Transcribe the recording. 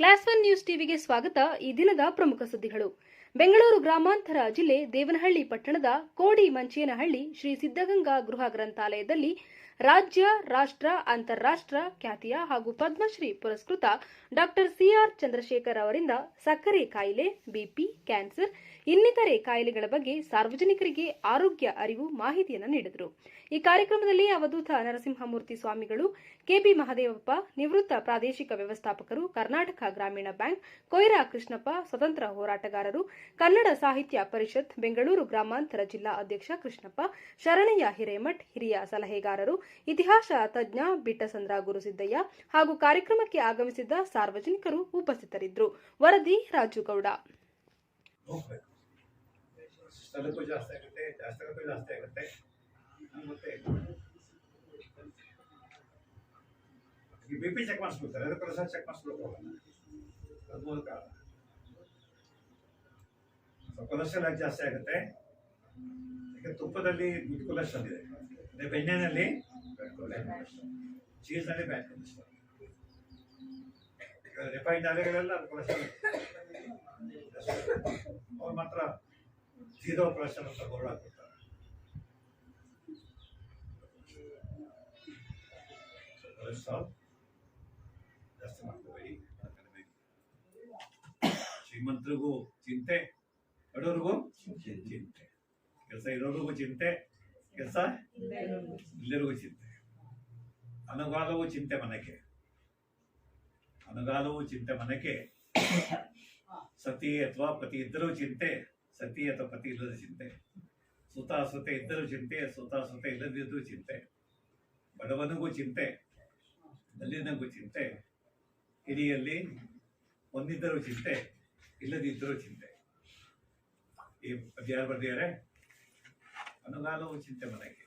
Class one news ಟಿವಿಗೆ ಸ್ವಾಗತ ಈ ದಿನದ ಪ್ರಮುಖ ಸುದ್ದಿಗಳು. ಬೆಂಗಳೂರು ಗ್ರಾಮಾಂತರ ಜಿಲ್ಲೆ ದೇವನಹಳ್ಳಿ ಪಟ್ಟಣದ ಕೋಡಿ ಮಂಚೇನಹಳ್ಳಿ ಶ್ರೀ ಸಿದ್ದಗಂಗಾ ಗೃಹ ಗ್ರಂಥಾಲಯದಲ್ಲಿ ರಾಜ್ಯ, ರಾಷ್ಟ್ರ, ಅಂತಾರಾಷ್ಟ್ರ ಖ್ಯಾತಿಯ ಹಾಗೂ ಪದ್ಮಶ್ರೀ ಪುರಸ್ಕೃತ ಡಾಕ್ಟರ್ ಸಿಆರ್ ಚಂದ್ರಶೇಖರ್ ಅವರಿಂದ ಸಕ್ಕರೆ ಕಾಯಿಲೆ, ಬಿಪಿ ಕ್ಯಾನ್ಸರ್, ಇನ್ನಿತರೆ ಕಾಯಿಲೆಗಳ ಬಗ್ಗೆ ಸಾರ್ವಜನಿಕರಿಗೆ ಆರೋಗ್ಯ ಅರಿವು ಮಾಹಿತಿಯನ್ನು ನೀಡಿದರು. ಈ ಕಾರ್ಯಕ್ರಮದಲ್ಲಿ ಅವಧೂತ ನರಸಿಂಹಮೂರ್ತಿ ಸ್ವಾಮಿಗಳು ಕೆಬಿ ಮಹದೇವಪ್ಪ, ನಿವೃತ್ತ ಪ್ರಾದೇಶಿಕ ವ್ಯವಸ್ಥಾಪಕರು, ಕರ್ನಾಟಕ ಗ್ರಾಮೀಣ ಬ್ಯಾಂಕ್, ಕೊಯ್ರಾ ಕೃಷ್ಣಪ್ಪ, ಸ್ವತಂತ್ರ ಹೋರಾಟಗಾರರು, ಕನ್ನಡ ಸಾಹಿತ್ಯ ಪರಿಷತ್, ಬೆಂಗಳೂರು ಗ್ರಾಮಾಂತರ ಜಿಲ್ಲಾ ಅಧ್ಯಕ್ಷ ಕೃಷ್ಣಪ್ಪ ಶರಣಯ್ಯ ಹಿರೇಮಠ್ ಹಿರಿಯ ಸಲಹೆಗಾರರು ಇತಿಹಾಸ ತಜ್ಞ ಬಿಟ್ಟಸಂದ್ರ ಗುರುಸಿದ್ದಯ್ಯ ಹಾಗೂ ಕಾರ್ಯಕ್ರಮಕ್ಕೆ ಆಗಮಿಸಿದ್ದ ಸಾರ್ವಜನಿಕರು ಉಪಸ್ಥಿತರಿದ್ದರು. ವರದಿ ರಾಜುಗೌಡ. ಬಿ ಪಿ ಚೆಕ್ ಮಾಡಿಸ್ಬಿಡ್ತಾರೆ ಅದಕ್ಕೆಲ್ಲ ಸಹ ಚೆಕ್ ಹೋಗಲ್ಲ ಅದು ಮೂಲ ಕಾರಣ ಕೊಲೆಸ್ಟ್ರಾಲ್ ಜಾಸ್ತಿ ಆಗುತ್ತೆ. ಯಾಕೆ ತುಪ್ಪದಲ್ಲಿ ಕೊಲೆಸ್ಟ್ರಾಲ್ ಇದೆ ಅದೇ ಬೆಣ್ಣೆನಲ್ಲಿ ಬ್ಯಾಡ್ ಕೊಲೆಸ್ಟ್ರಾಲ್ ರಿಫೈನ್ಡ್ ಆಲೆಗಳೆಲ್ಲ ಕೊಲೆಸ್ಟ್ರಾಲ್ ಅವ್ರು ಮಾತ್ರ ಜೀರೋ ಕೊಲೆಸ್ಟ್ರಾಲ್ ಅಂತ ಬೋರ್ಡ್ ಹಾಕ್ಬಿಡ್ತಾರೆ. ಕೊಲೆಸ್ಟ್ರಾಲ್ ಜಾಸ್ತಿ ಮಾಡ್ಕೋಬೇಡಿ ಶ್ರೀಮಂತರಿಗೂ ಚಿಂತೆ ಬಡವರಿಗೂ ಚಿಂತೆ. ಕೆಲಸ ಇರೋರಿಗೂ ಚಿಂತೆ ಕೆಲಸ ಇಲ್ಲರಿಗೂ ಚಿಂತೆ. ಅನುಗಾಲವೂ ಚಿಂತೆ ಮನಕೆ ಅನುಗಾಲವು ಚಿಂತೆ ಮನಕೆ ಸತಿ ಅಥವಾ ಪತಿ ಇದ್ದರೂ ಚಿಂತೆ, ಸತಿ ಅಥವಾ ಪತಿ ಇಲ್ಲದ ಚಿಂತೆ. ಸುತ ಸುತೆ ಇದ್ದರೂ ಚಿಂತೆ, ಸುತ ಸುತೆ ಇಲ್ಲದಿದ್ದರೂ ಚಿಂತೆ. ಬಡವನಿಗೂ ಚಿಂತೆ, ನಲ್ಲಿನಗೂ ಚಿಂತೆ. ಹಿರಿಯಲ್ಲಿ ಒಂದಿದ್ದರೂ ಚಿಂತೆ, ಇಲ್ಲದಿದ್ದರೂ ಚಿಂತೆ. ಈ ಪದ್ಯ ಬರ್ದಿದ್ದಾರೆ? ಅನುಗಾಲವು ಚಿಂತೆ ಮನೆಗೆ